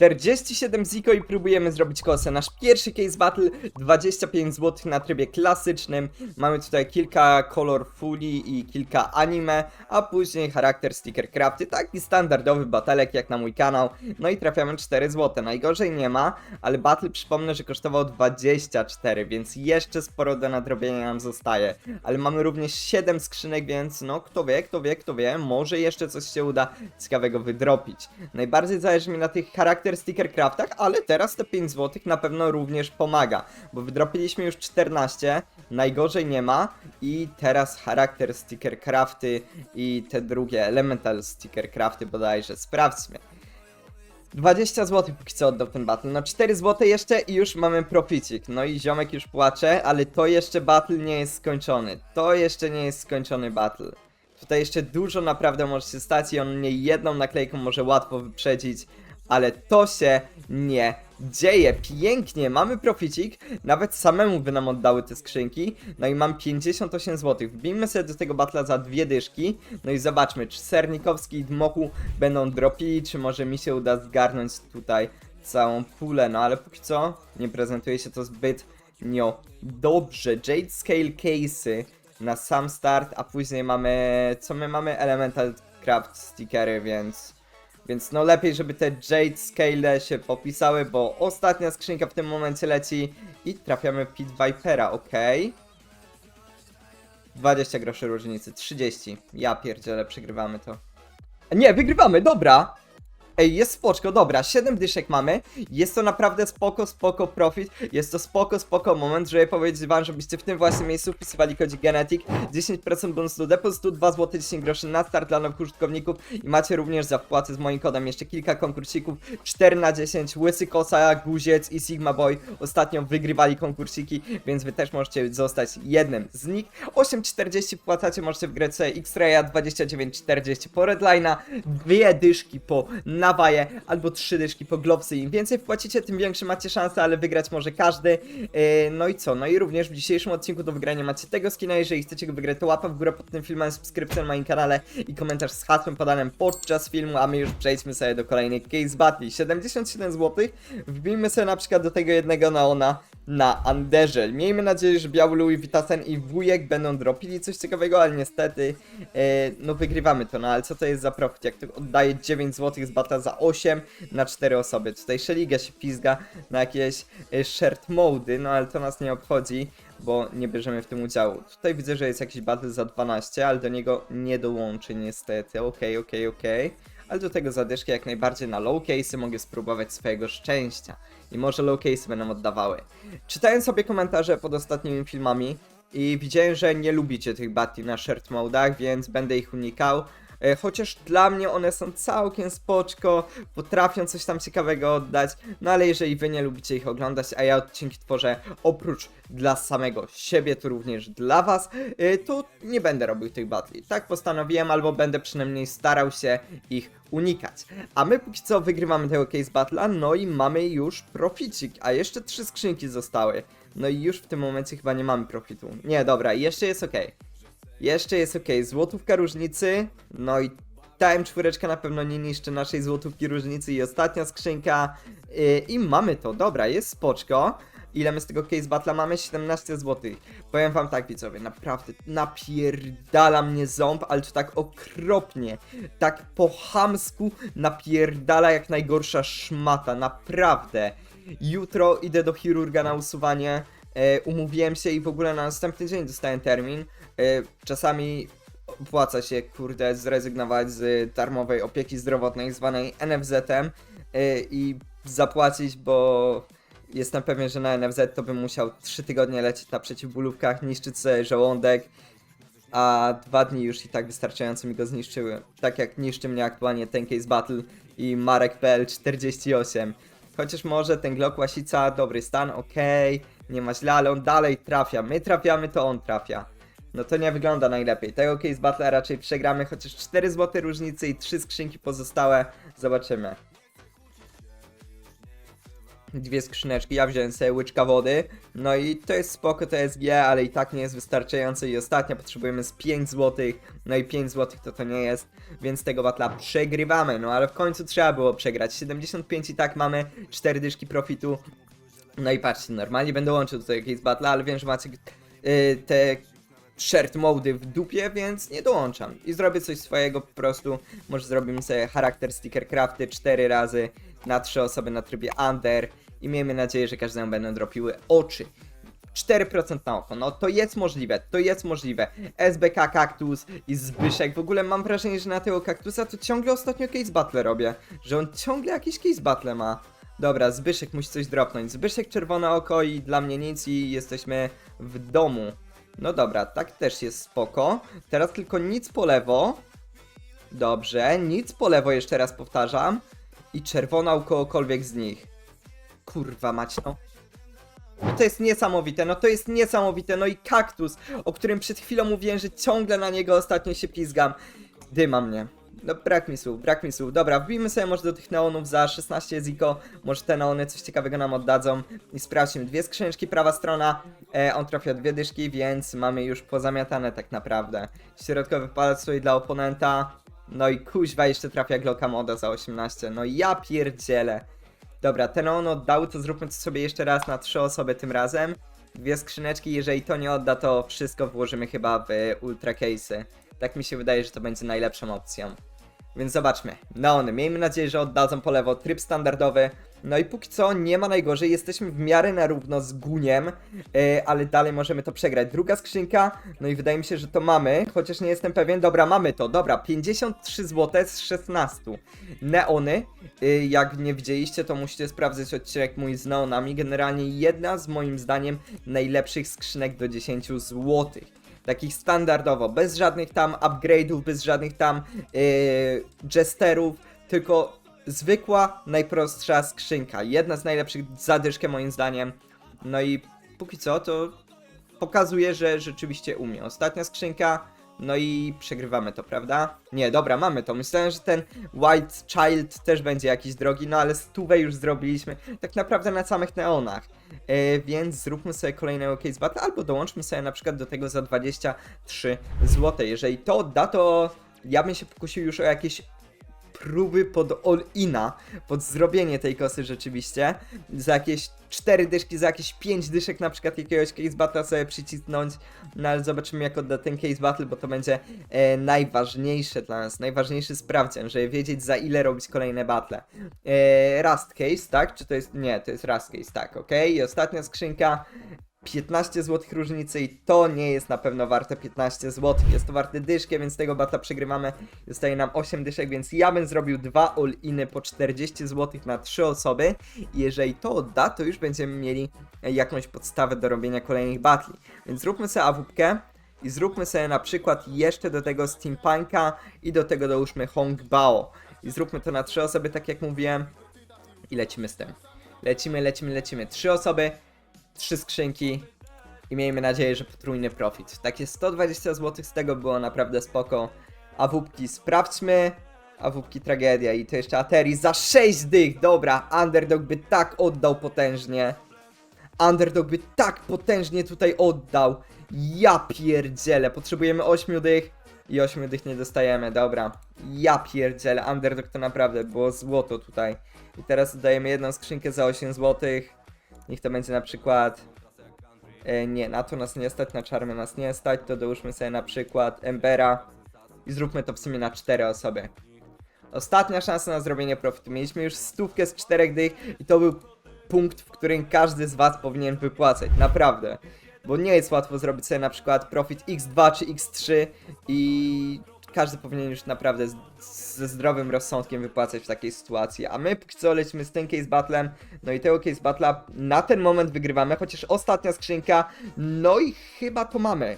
47 ziko i próbujemy zrobić kosę. Nasz pierwszy case battle 25 zł na trybie klasycznym. Mamy tutaj kilka colorfuli i kilka anime, a później charakter sticker crafty, taki standardowy batelek jak na mój kanał. No i trafiamy 4 zł. Najgorzej nie ma, ale battle przypomnę, że kosztował 24, więc jeszcze sporo do nadrobienia nam zostaje. Ale mamy również 7 skrzynek, więc no kto wie, kto wie, kto wie, może jeszcze coś się uda ciekawego wydropić. Najbardziej zależy mi na tych charakter sticker craftach, ale teraz te 5 zł na pewno również pomaga, bo wydropiliśmy już 14, najgorzej nie ma i teraz charakter sticker crafty i te drugie elemental sticker crafty bodajże, sprawdźmy. 20 zł póki co oddał ten battle. No 4 zł jeszcze i już mamy proficik. No i ziomek już płacze, ale to jeszcze battle nie jest skończony. To jeszcze nie jest skończony battle. Tutaj jeszcze dużo naprawdę może się stać i on mnie jedną naklejką może łatwo wyprzedzić, ale to się nie dzieje. Pięknie, mamy proficik, nawet samemu by nam oddały te skrzynki, no i mam 58 zł. Wbijmy sobie do tego batla za dwie dyszki, no i zobaczmy, czy Sernikowski i Dmoku będą dropili, czy może mi się uda zgarnąć tutaj całą pulę, no ale póki co nie prezentuje się to zbyt nio dobrze. Jade Scale Case'y na sam start, a później mamy, co my mamy? Elemental Craft stickery, więc... Więc no lepiej, żeby te Jade Scale się popisały, bo ostatnia skrzynka w tym momencie leci i trafiamy Pit Vipera, ok? 20 groszy różnicy, 30. Ja pierdzielę, przegrywamy to. Nie, wygrywamy, dobra! Ej, jest spoczko, dobra, 7 dyszek mamy, jest to naprawdę spoko, spoko profit, jest to spoko, spoko moment, żeby powiedzieć wam, żebyście w tym właśnie miejscu wpisywali kodzik Genetic, 10% bonus do depozytu, 2 zł 10 groszy na start dla nowych użytkowników. I macie również za wpłatę z moim kodem jeszcze kilka konkursików, 4 na 10, Łysy Kosa, Guziec i Sigma Boy. Ostatnio wygrywali konkursiki, więc wy też możecie zostać jednym z nich, 8,40 wpłacacie, możecie wgrać sobie X-Raya, 29,40 po Redline'a, dwie dyszki po Nawaje, albo trzy dyszki po. Im więcej wpłacicie, tym większe macie szanse, ale wygrać może każdy. Yy, no i co? No i również w dzisiejszym odcinku do wygrania macie tego skina. Jeżeli chcecie go wygrać, to łapa w górę pod tym filmem, subskrypcja na moim kanale i komentarz z hasłem podanym podczas filmu, a my już przejdźmy sobie do kolejnej case battle. 77 zł. Wbijmy sobie na przykład do tego jednego neona na Anderze. Miejmy nadzieję, że Biały Louis Vitasen i Wujek będą dropili coś ciekawego, ale niestety e, no wygrywamy to, no ale co to jest za profit, jak to oddaje 9 zł z bata za 8 na 4 osoby. Tutaj Szeliga się pizga na jakieś e, shared mody, no ale to nas nie obchodzi, bo nie bierzemy w tym udziału. Tutaj widzę, że jest jakiś battle za 12, ale do niego nie dołączy niestety, okej, okej, okej. Ale do tego zadyszki jak najbardziej na low case'y mogę spróbować swojego szczęścia. I może low case'y będą oddawały. Czytałem sobie komentarze pod ostatnimi filmami i widziałem, że nie lubicie tych battle na shared modach, więc będę ich unikał. E, Chociaż dla mnie one są całkiem spoczko, potrafią coś tam ciekawego oddać, no ale jeżeli wy nie lubicie ich oglądać, a ja odcinki tworzę oprócz dla samego siebie, to również dla was, e, to nie będę robił tych battle. Tak postanowiłem, albo będę przynajmniej starał się ich unikać. A my póki co wygrywamy tego case battle'a, no i mamy już proficik, a jeszcze trzy skrzynki zostały. No i już w tym momencie chyba nie mamy profitu. Nie, dobra, jeszcze jest ok. Jeszcze jest ok. Złotówka różnicy, no i ta M4 na pewno nie niszczy naszej złotówki różnicy i ostatnia skrzynka. Yy, I mamy to, dobra, jest spoczko. Ile my z tego case battle'a mamy? 17 zł. Powiem wam tak, widzowie, naprawdę napierdala mnie ząb, ale to tak okropnie, tak po chamsku napierdala jak najgorsza szmata, naprawdę. Jutro idę do chirurga na usuwanie, e, umówiłem się i w ogóle na następny dzień dostałem termin. E, czasami opłaca się, kurde, zrezygnować z darmowej opieki zdrowotnej zwanej NFZ-em e, i zapłacić, bo jestem pewien, że na NFZ to bym musiał 3 tygodnie lecieć na przeciwbólówkach, niszczyć sobie żołądek, a dwa dni już i tak wystarczająco mi go zniszczyły. Tak jak niszczy mnie aktualnie ten case battle i Marek.pl 48. Chociaż może ten Glock Łasica, dobry stan, okej, nie ma źle, ale on dalej trafia. My trafiamy, to on trafia. No to nie wygląda najlepiej. Tego case battle raczej przegramy, chociaż 4 złote różnicy i 3 skrzynki pozostałe. Zobaczymy. dwie skrzyneczki, ja wziąłem sobie łyczka wody, no i to jest spoko, to jest G, ale i tak nie jest wystarczające. I ostatnio potrzebujemy z 5 zł, no i 5 zł to to nie jest, więc tego batla przegrywamy, no ale w końcu trzeba było przegrać, 75 i tak mamy, 4 dyszki profitu, no i patrzcie, normalnie będę łączył tutaj jakieś battle, ale wiem, że macie yy, te shared mody w dupie, więc nie dołączam. I zrobię coś swojego po prostu. Może zrobimy sobie charakter sticker crafty 4 razy na 3 osoby na trybie under i miejmy nadzieję, że każdemu będą dropiły oczy. 4% na oko, no to jest możliwe, to jest możliwe. SBK Kaktus i Zbyszek, w ogóle mam wrażenie, że na tego kaktusa to ciągle ostatnio case battle robię, że on ciągle jakieś case battle ma. Dobra, Zbyszek musi coś dropnąć. Zbyszek czerwone oko i dla mnie nic i jesteśmy w domu. No dobra, tak też jest spoko. Teraz tylko nic po lewo. Dobrze, nic po lewo jeszcze raz powtarzam. I czerwona u kogokolwiek z nich. Kurwa mać, no. No to jest niesamowite, no to jest niesamowite, no i kaktus, o którym przed chwilą mówiłem, że ciągle na niego ostatnio się pizgam. Dyma mnie. No brak mi słów, brak mi słów. Dobra, wbijmy sobie może do tych neonów za 16 ziko, może te neony coś ciekawego nam oddadzą i sprawdźmy. Dwie skrzyneczki, prawa strona, e, on trafia dwie dyszki, więc mamy już pozamiatane tak naprawdę. Środkowy palec tutaj dla oponenta, no i kuźwa jeszcze trafia Glocka Moda za 18, no ja pierdzielę. Dobra, ten on oddał, to zróbmy to sobie jeszcze raz na trzy osoby tym razem. Dwie skrzyneczki, jeżeli to nie odda, to wszystko włożymy chyba w ultra case'y. Tak mi się wydaje, że to będzie najlepszą opcją. Więc zobaczmy. Neony, miejmy nadzieję, że oddadzą po lewo tryb standardowy. No i póki co nie ma najgorzej, jesteśmy w miarę na równo z Guniem, yy, ale dalej możemy to przegrać. Druga skrzynka, no i wydaje mi się, że to mamy, chociaż nie jestem pewien. Dobra, mamy to, dobra, 53 zł z 16. Neony, yy, jak nie widzieliście, to musicie sprawdzić odcinek mój z neonami. Generalnie jedna z moim zdaniem najlepszych skrzynek do 10 zł takich standardowo, bez żadnych tam upgrade'ów, bez żadnych tam yy, jesterów, tylko zwykła, najprostsza skrzynka. Jedna z najlepszych zadyszkę moim zdaniem. No i póki co to pokazuje, że rzeczywiście umie. Ostatnia skrzynka, no i przegrywamy to, prawda? Nie, dobra, mamy to. Myślałem, że ten White Child też będzie jakiś drogi, no ale stówę już zrobiliśmy tak naprawdę na samych neonach. E, więc zróbmy sobie kolejnego case battle, albo dołączmy sobie na przykład do tego za 23 zł. Jeżeli to odda, to ja bym się pokusił już o jakieś próby pod all-ina, pod zrobienie tej kosy rzeczywiście, za jakieś 4 dyszki, za jakieś 5 dyszek na przykład jakiegoś case battle'a sobie przycisnąć, no ale zobaczymy jak odda ten case battle, bo to będzie e, najważniejsze dla nas, najważniejszy sprawdzian, żeby wiedzieć za ile robić kolejne battle. E, rust case, tak? Czy to jest, nie, to jest rust case, tak, ok? I ostatnia skrzynka, 15 zł różnicy i to nie jest na pewno warte 15 zł. Jest to warte dyszkę, więc tego bata przegrywamy. Zostaje nam 8 dyszek, więc ja bym zrobił dwa all-iny po 40 zł na 3 osoby. Jeżeli to odda, to już będziemy mieli e, jakąś podstawę do robienia kolejnych batli. Więc zróbmy sobie awupkę. I zróbmy sobie na przykład jeszcze do tego Steampunka i do tego dołóżmy Hongbao. I zróbmy to na 3 osoby, tak jak mówiłem. I lecimy z tym. Lecimy, lecimy, lecimy. Trzy osoby, trzy skrzynki i miejmy nadzieję, że potrójny profit. Takie 120 zł z tego było naprawdę spoko. A wupki sprawdźmy. A wupki tragedia i to jeszcze Ateri za 6 dych. Dobra, Underdog by tak oddał potężnie. Underdog by tak potężnie tutaj oddał. Ja pierdzielę, potrzebujemy 8 dych i 8 dych nie dostajemy, dobra. Ja pierdzielę, Underdog to naprawdę było złoto tutaj. I teraz dodajemy jedną skrzynkę za 8 złotych. Niech to będzie na przykład. E, nie, na to nas nie stać, na czarmy nas nie stać, to dołóżmy sobie na przykład Embera i zróbmy to w sumie na 4 osoby. Ostatnia szansa na zrobienie profitu. Mieliśmy już stówkę z 4 dych i to był punkt, w którym każdy z Was powinien wypłacać, naprawdę. Bo nie jest łatwo zrobić sobie na przykład profit x2 czy x3 i każdy powinien już naprawdę z, ze zdrowym rozsądkiem wypłacać w takiej sytuacji. A my póki co lecimy z tym case battlem, no i tego case battle'a na ten moment wygrywamy, chociaż ostatnia skrzynka, no i chyba to mamy.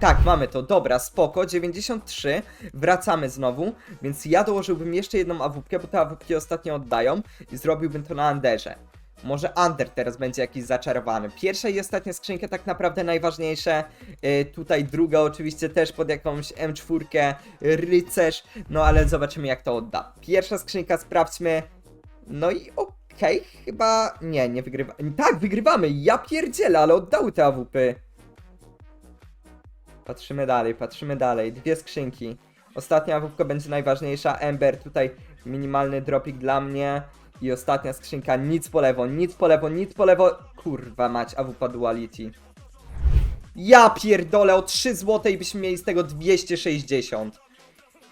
Tak, mamy to, dobra, spoko, 93, wracamy znowu, więc ja dołożyłbym jeszcze jedną awupkę, bo te awupki ostatnio oddają i zrobiłbym to na Anderze. Może Under teraz będzie jakiś zaczarowany. Pierwsza i ostatnia skrzynka tak naprawdę najważniejsze. Yy, tutaj druga oczywiście też pod jakąś M4, rycerz, no ale zobaczymy jak to odda. Pierwsza skrzynka sprawdźmy. No i okej, Okej, chyba... Nie, nie wygrywa... Tak, wygrywamy! Ja pierdzielę, ale oddały te AWP. Patrzymy dalej, patrzymy dalej. Dwie skrzynki. Ostatnia AWP będzie najważniejsza. Ember, tutaj minimalny dropik dla mnie. I ostatnia skrzynka, nic po lewo, nic po lewo, nic po lewo. Kurwa mać, AWP Duality. Ja pierdolę, o 3 zł byśmy mieli z tego 260.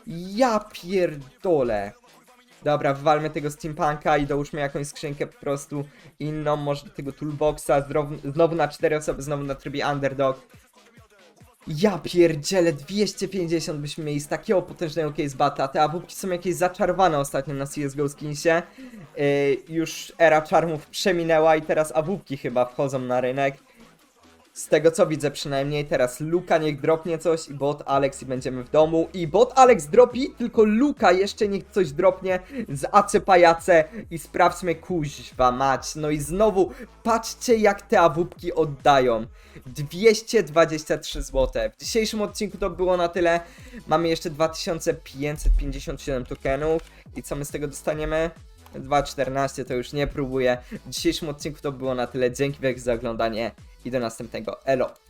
Ja pierdolę. Dobra, wywalmy tego steampunka i dołóżmy jakąś skrzynkę po prostu inną, może tego toolboxa, znowu na 4 osoby, znowu na trybie underdog. Ja pierdzielę, 250 byśmy mieli z takiego potężnego case bata. Te awupki są jakieś zaczarowane ostatnio na CSGO skinsie. Yy, już era czarmów przeminęła i teraz awupki chyba wchodzą na rynek. Z tego co widzę przynajmniej, teraz Luka niech dropnie coś i bot Alex i będziemy w domu. I bot Alex dropi, tylko Luka jeszcze niech coś dropnie z AC Pajace i sprawdźmy kuźwa mać. No i znowu patrzcie jak te awupki oddają. 223 zł. W dzisiejszym odcinku to było na tyle. Mamy jeszcze 2557 tokenów. I co my z tego dostaniemy? 2.14 to już nie próbuję. W dzisiejszym odcinku to było na tyle. Dzięki wielkie za oglądanie i do następnego. Elo!